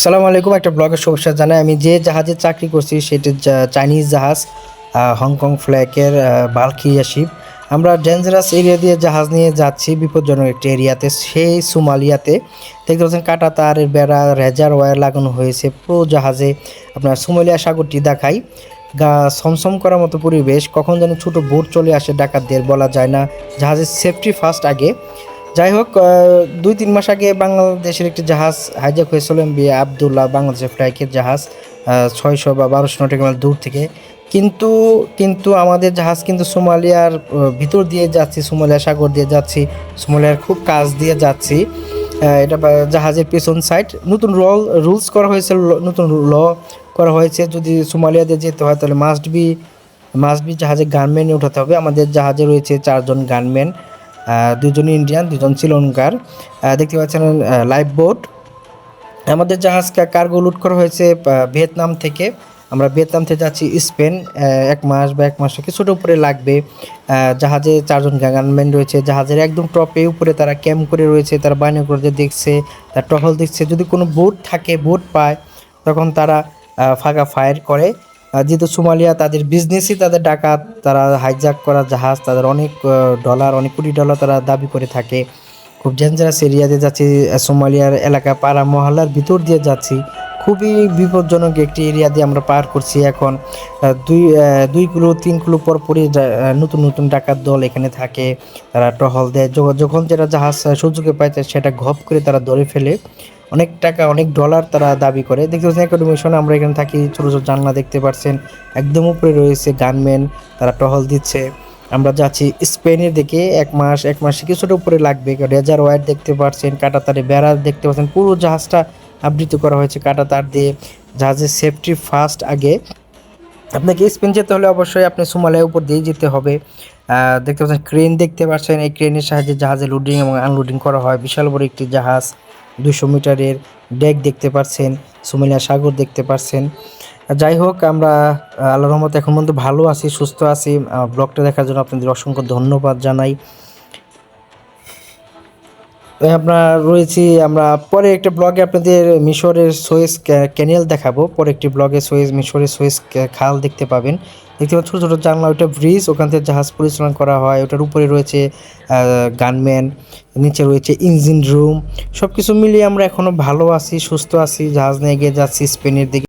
আসসালামু আলাইকুম, একটা ব্লগের শুভেচ্ছা জানাই। আমি যে জাহাজে চাকরি করছি, সেটি চাইনিজ জাহাজ হংকং ফ্ল্যাগের বালকিয়া শিপ আমরা ডেঞ্জারাস এরিয়া দিয়ে জাহাজ নিয়ে যাচ্ছি, বিপজ্জনক একটি এরিয়াতে, সেই সোমালিয়াতে। দেখতে পাচ্ছেন কাটা তারের বেড়া, রেজার ওয়ার লাগানো হয়েছে পুরো জাহাজে। আপনার সোমালিয়া সাগরটি দেখাই। গা সমসম করার মতো পরিবেশ। কখন যেন ছোট বোট চলে আসে, ডাকাতদের বলা যায় না। জাহাজের সেফটি ফার্স্ট আগে। যাই হোক দুই তিন মাস আগে বাংলাদেশের একটি জাহাজ হাইজ্যাক হয়েছিল বি আবদুল্লাহ বাংলাদেশের ফ্লাইকের জাহাজ ছয়শো বা বারোশো নটিক মাইল দূর থেকে। কিন্তু কিন্তু আমাদের জাহাজ কিন্তু সোমালিয়ার ভিতর দিয়ে যাচ্ছি, সোমালিয়া সাগর দিয়ে যাচ্ছি, সোমালিয়ার খুব কাজ দিয়ে যাচ্ছি। এটা জাহাজের পেছন সাইড নতুন রল রুলস করা হয়েছে নতুন ল করা হয়েছে, যদি সোমালিয়া দিয়ে যেতে হয়, তাহলে মাস্ট বি মাস্ট বি জাহাজে গানম্যান উঠাতে হবে। আমাদের জাহাজে রয়েছে চারজন গানম্যান দুজন ইন্ডিয়ান দুজন শ্রীলঙ্কার। দেখতে পাচ্ছেন লাইফ বোট আমাদের জাহাজ কার্গো লুট করা হয়েছে ভিয়েতনাম থেকে। আমরা ভিয়েতনাম থেকে যাচ্ছি স্পেন এক মাস বা এক মাস কিছুটা উপরে লাগবে। জাহাজে চারজন গানম্যান রয়েছে। জাহাজের একদম টপে উপরে তারা ক্যাম্প করে রয়েছে, তারা বানিয়ে করে দেখছে, তার টহল দেখছে। যদি কোনো বোট থাকে বোট পায়, তখন তারা ফাঁকা ফায়ার করে। যেহেতু সোমালিয়া তাদের বিজনেসই তাদের ডাকাত, তারা হাইজ্যাক করা জাহাজ, তাদের অনেক ডলার অনেক কোটি ডলার তারা দাবি করে থাকে। খুব ডেঞ্জারাস এরিয়াতে যাচ্ছি সোমালিয়ার এলাকা, পাড়া মহল্লার ভিতর দিয়ে যাচ্ছি। খুবই বিপজ্জনক একটি এরিয়া দিয়ে আমরা পার করছি এখন। দুই দুই কিলো, তিন কিলো পর পরই নতুন নতুন ডাকাত দল এখানে থাকে। তারা টহল দেয়। যখন- যেটা জাহাজ সুযোগে পায় সেটা ঘপ করে তারা ধরে ফেলে। অনেক টাকা, অনেক ডলার তারা দাবি করে। দেখতে পাচ্ছেন একাডেমিশনে আমরা এখানে থাকি। ছোটো ছোটো জানলা দেখতে পাচ্ছেন। একদম উপরে রয়েছে গানম্যান তারা টহল দিচ্ছে। আমরা যাচ্ছি স্পেনের দিকে। এক মাস এক মাস কিছুটা উপরে লাগবে। রেজার ওয়ার দেখতে পাচ্ছেন কাটা তারে বেড়া দেখতে পাচ্ছেন। পুরো জাহাজটা আবৃত করা হয়েছে কাটা তার দিয়ে জাহাজের সেফটি ফার্স্ট আগে। আপনাকে স্পেন যেতে হলে অবশ্যই আপনি সোমালিয়ার উপর দিয়ে যেতে হবে। দেখতে পাচ্ছেন ক্রেন দেখতে পাচ্ছেন এই ক্রেনের সাহায্যে জাহাজে লোডিং এবং আনলোডিং করা হয়। বিশাল বড় একটি জাহাজ দুশো মিটারের ডেক দেখতে পাচ্ছেন সোমালিয়া সাগর দেখতে পাচ্ছেন। যাই হোক আমরা আহ, আল্লাহর রহমতে এখন পর্যন্ত ভালো আছি সুস্থ আছি। ব্লগটা দেখার জন্য আপনাদের অসংখ্য ধন্যবাদ জানাই। আপনার রয়েছি, আমরা পরে একটা ব্লগে আপনাদের মিশরের সোয়েজ ক্যানেল দেখাবো। পরে একটি ব্লগে সোয়েজ মিশরের সোয়েজ খাল দেখতে পাবেন। দেখতে পাচ্ছেন ছোটো ছোটো জানলা, ওইটা ব্রিজ ওখান থেকে জাহাজ পরিচালনা করা হয়। ওটার উপরে রয়েছে গানম্যান নিচে রয়েছে ইঞ্জিন রুম সব কিছু মিলিয়ে আমরা এখনও ভালো আছি, সুস্থ আছি, জাহাজ নিয়ে এগিয়ে যাচ্ছি, স্পেনের দিকে।